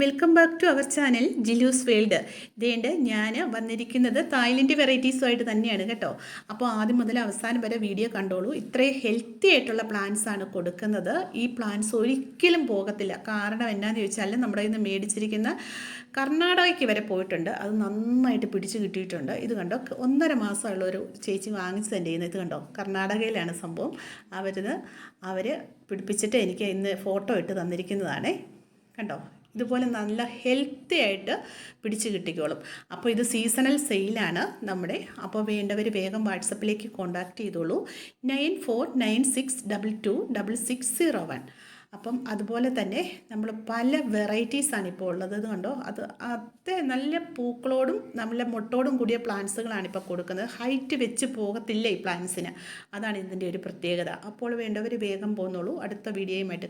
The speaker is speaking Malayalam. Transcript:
Welcome back to our channel Jilu's world. ഇതേണ്ട് ഞാൻ വന്നിരിക്കുന്നത് തായ്ലൻഡ് വെറൈറ്റീസുമായിട്ട് തന്നെയാണ് കേട്ടോ. അപ്പോൾ ആദ്യം മുതൽ അവസാനം വരെ വീഡിയോ കണ്ടോളൂ. ഇത്രയും ഹെൽത്തി ആയിട്ടുള്ള പ്ലാന്റ്സ് ആണ് കൊടുക്കുന്നത്. ഈ പ്ലാന്റ്സ് ഒരിക്കലും പോകത്തില്ല. കാരണം എന്നാന്ന് ചോദിച്ചാൽ നമ്മുടെ ഇന്ന് മേടിച്ചിരിക്കുന്ന കർണാടകയ്ക്ക് വരെ പോയിട്ടുണ്ട്. അത് നന്നായിട്ട് പിടിച്ചു കിട്ടിയിട്ടുണ്ട്. ഇത് കണ്ടോ ഒന്നര മാസമുള്ള ഒരു ചേച്ചി വാങ്ങിച്ചു തന്നെ ഇത് കണ്ടോ കർണാടകയിലാണ് സംഭവം. അവരിന്ന് അവർ പിടിപ്പിച്ചിട്ട് എനിക്ക് ഇന്ന് ഫോട്ടോ ഇട്ട് തന്നിരിക്കുന്നതാണേ. കണ്ടോ ഇതുപോലെ നല്ല ഹെൽത്തി ആയിട്ട് പിടിച്ച് കിട്ടിക്കോളും. അപ്പോൾ ഇത് സീസണൽ സെയിലാണ് നമ്മുടെ. അപ്പോൾ വേണ്ടവർ വേഗം വാട്സപ്പിലേക്ക് കോൺടാക്റ്റ് ചെയ്തോളൂ. Nine four nine six double two double six zero one. അപ്പം അതുപോലെ തന്നെ നമ്മൾ പല വെറൈറ്റീസാണ് ഇപ്പോൾ ഉള്ളത്. കണ്ടോ? അത് അത് നല്ല പൂക്കളോടും നല്ല മുട്ടോടും കൂടിയ പ്ലാന്റ്സുകളാണ് ഇപ്പോൾ കൊടുക്കുന്നത്. ഹൈറ്റ് വെച്ച് പോകത്തില്ല ഈ പ്ലാന്റ്സിന് അതാണ് ഇതിന്റെ ഒരു പ്രത്യേകത. അപ്പോൾ വേണ്ടവർ വേഗം പോന്നോളൂ. അടുത്ത വീഡിയോയുമായിട്ട്